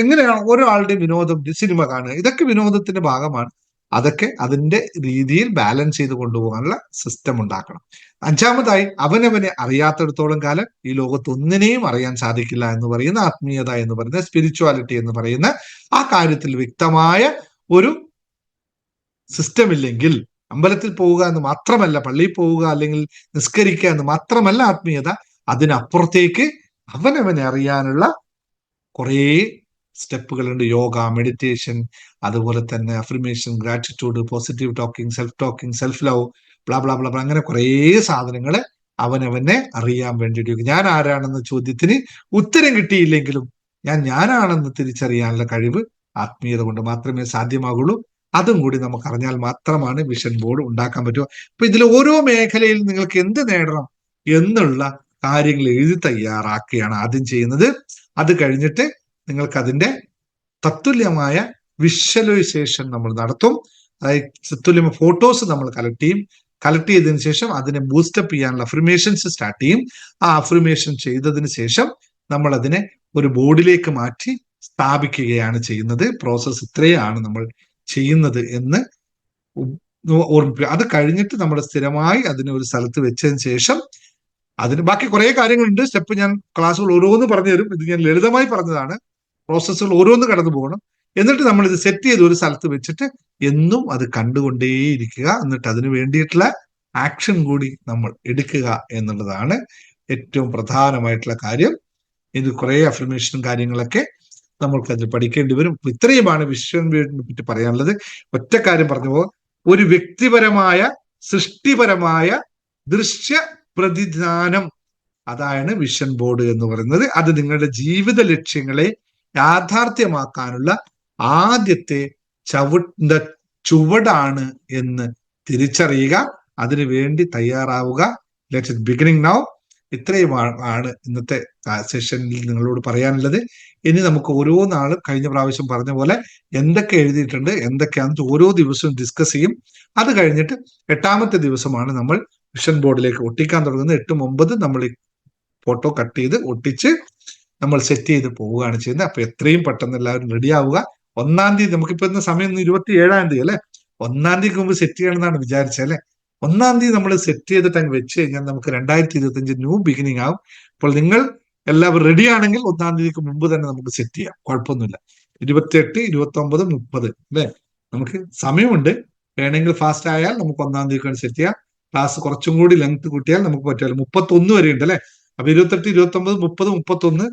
എങ്ങനെയാണ് ഓരോ ആളുടെയും വിനോദം സിനിമ കാണുക. ഇതൊക്കെ വിനോദത്തിന്റെ ഭാഗമാണ്. അതൊക്കെ അതിന്റെ രീതിയിൽ ബാലൻസ് ചെയ്ത് കൊണ്ടുപോകാനുള്ള സിസ്റ്റം ഉണ്ടാക്കണം. അഞ്ചാമതായി അവനവനെ അറിയാത്തിടത്തോളം കാലം ഈ ലോകത്ത് ഒന്നിനെയും അറിയാൻ സാധിക്കില്ല എന്ന് പറയുന്ന ആത്മീയത എന്ന് പറയുന്ന സ്പിരിച്വാലിറ്റി എന്ന് പറയുന്ന ആ കാര്യത്തിൽ വ്യക്തമായ ഒരു സിസ്റ്റം ഇല്ലെങ്കിൽ അമ്പലത്തിൽ പോവുക എന്ന് മാത്രമല്ല പള്ളിയിൽ പോവുക അല്ലെങ്കിൽ നിസ്കരിക്കുക എന്ന് മാത്രമല്ല ആത്മീയത അതിനപ്പുറത്തേക്ക് അവനവനെ അറിയാനുള്ള കുറേ സ്റ്റെപ്പുകളുണ്ട്. യോഗ മെഡിറ്റേഷൻ അതുപോലെ തന്നെ affirmation gratitude positive talking self talking self love blah blah blah അങ്ങനെ കുറേ സാധനങ്ങൾ അവനവനെ അറിയാൻ വേണ്ടിയിട്ട് ഞാൻ ആരാണെന്ന ചോദ്യത്തിന് ഉത്തരം കിട്ടിയില്ലെങ്കിലും ഞാൻ ഞാനാണെന്ന് തിരിച്ചറിയാനുള്ള കഴിവ് ആത്മീയത കൊണ്ട് മാത്രമേ സാധ്യമാകുള്ളൂ. അതും കൂടി നമുക്ക് അറിഞ്ഞാൽ മാത്രമാണ് വിഷൻ ബോർഡ് ഉണ്ടാക്കാൻ പറ്റുക. അപ്പൊ ഇതിൽ ഓരോ മേഖലയിൽ നിങ്ങൾക്ക് എന്ത് നേടണം എന്നുള്ള കാര്യങ്ങൾ എഴുതി തയ്യാറാക്കുകയാണ് ആദ്യം ചെയ്യുന്നത്. അത് കഴിഞ്ഞിട്ട് നിങ്ങൾക്ക് അതിന്റെ തത്തുല്യമായ വിഷ്വലൈസേഷൻ നമ്മൾ നടത്തും. അതായത് തത്തുല്യമായ ഫോട്ടോസ് നമ്മൾ കളക്ട് ചെയ്യും. കളക്ട് ചെയ്തതിനു ശേഷം അതിനെ ബൂസ്റ്റപ്പ് ചെയ്യാനുള്ള അഫർമേഷൻസ് സ്റ്റാർട്ട് ചെയ്യും. ആ അഫർമേഷൻ ചെയ്തതിന് ശേഷം നമ്മൾ അതിനെ ഒരു ബോർഡിലേക്ക് മാറ്റി സ്ഥാപിക്കുകയാണ് ചെയ്യുന്നത്. പ്രോസസ്സ് ഇത്രയാണ് നമ്മൾ ചെയ്യുന്നത് എന്ന് ഓർമ്മിപ്പിക്കുക. അത് കഴിഞ്ഞിട്ട് നമ്മൾ സ്ഥിരമായി അതിനെ ഒരു സ്ഥലത്ത് വെച്ചതിന് ശേഷം അതിന് ബാക്കി കുറേ കാര്യങ്ങളുണ്ട്. സ്റ്റെപ്പ് ഞാൻ ക്ലാസ്സുകൾ ഓരോന്ന് പറഞ്ഞു തരും ഇത് ഞാൻ ലളിതമായി പറഞ്ഞതാണ്. പ്രോസസ്സുകൾ ഓരോന്ന് കടന്നു പോകണം. എന്നിട്ട് നമ്മൾ ഇത് സെറ്റ് ചെയ്ത് ഒരു സ്ഥലത്ത് വെച്ചിട്ട് എന്നും അത് കണ്ടുകൊണ്ടേയിരിക്കുക. എന്നിട്ട് അതിന് വേണ്ടിയിട്ടുള്ള ആക്ഷൻ കൂടി നമ്മൾ എടുക്കുക എന്നുള്ളതാണ് ഏറ്റവും പ്രധാനമായിട്ടുള്ള കാര്യം. ഇത് കുറെ അഫർമേഷനും കാര്യങ്ങളൊക്കെ നമ്മൾക്ക് അതിൽ പഠിക്കേണ്ടി വരും. ഇത്രയുമാണ് വിശ്വനെ പറ്റി പറയാനുള്ളത്. ഒറ്റ കാര്യം പറഞ്ഞു പോകും. ഒരു വ്യക്തിപരമായ സൃഷ്ടിപരമായ ദൃശ്യ പ്രതിദാനം അതാണ് വിഷൻ ബോർഡ് എന്ന് പറയുന്നത്. അത് നിങ്ങളുടെ ജീവിത ലക്ഷ്യങ്ങളെ യാഥാർത്ഥ്യമാക്കാനുള്ള ആദ്യത്തെ ചവിട്ട ചുവടാണ് എന്ന് തിരിച്ചറിയുക. അതിനു വേണ്ടി തയ്യാറാവുക. ലെറ്റ് ബിഗിനിങ് നൗ ഇത്രയും ആണ് ഇന്നത്തെ സെഷനിൽ നിങ്ങളോട് പറയാനുള്ളത്. ഇനി നമുക്ക് ഓരോ നാളും കഴിഞ്ഞ പ്രാവശ്യം പറഞ്ഞ പോലെ എന്തൊക്കെ എഴുതിയിട്ടുണ്ട് എന്തൊക്കെയാണെന്ന് ഓരോ ദിവസവും ഡിസ്കസ് ചെയ്യും. അത് കഴിഞ്ഞിട്ട് എട്ടാമത്തെ ദിവസമാണ് നമ്മൾ വിഷൻ ബോർഡിലേക്ക് ഒട്ടിക്കാൻ തുടങ്ങുന്നത്. എട്ടും ഒമ്പത് നമ്മൾ ഫോട്ടോ കട്ട് ചെയ്ത് ഒട്ടിച്ച് നമ്മൾ സെറ്റ് ചെയ്ത് പോവുകയാണ് ചെയ്യുന്നത്. അപ്പൊ എത്രയും പെട്ടെന്ന് എല്ലാവരും റെഡി ആവുക. ഒന്നാം തീയതി നമുക്കിപ്പോ ഇന്ന് സമയം ഇരുപത്തി ഏഴാം തീയതി അല്ലെ? ഒന്നാം തീയതിക്ക് മുമ്പ് സെറ്റ് ചെയ്യണമെന്നാണ് വിചാരിച്ചത് അല്ലെ? ഒന്നാം തീയതി നമ്മൾ സെറ്റ് ചെയ്തിട്ട് അങ്ങ് വെച്ച് കഴിഞ്ഞാൽ നമുക്ക് രണ്ടായിരത്തി ഇരുപത്തി അഞ്ച് ന്യൂ ബിഗിനിങ് ആവും. അപ്പോൾ നിങ്ങൾ എല്ലാവരും റെഡി ആണെങ്കിൽ ഒന്നാം തീയതിക്ക് മുമ്പ് തന്നെ നമുക്ക് സെറ്റ് ചെയ്യാം. കുഴപ്പമൊന്നുമില്ല. ഇരുപത്തിയെട്ട് ഇരുപത്തി ഒമ്പത് മുപ്പത് അല്ലെ? നമുക്ക് സമയമുണ്ട്. വേണമെങ്കിൽ ഫാസ്റ്റ് ആയാൽ നമുക്ക് ഒന്നാം തീയതി സെറ്റ് ചെയ്യാം. ക്ലാസ് കുറച്ചും കൂടി ലെങ്ത് കൂട്ടിയാൽ നമുക്ക് പറ്റുമല്ലോ മുപ്പത്തൊന്ന് വരെ ഉണ്ട് അല്ലെ? അപ്പൊ ഇരുപത്തെട്ട് ഇരുപത്തി ഒമ്പത് മുപ്പത് മുപ്പത്തി ഒന്ന്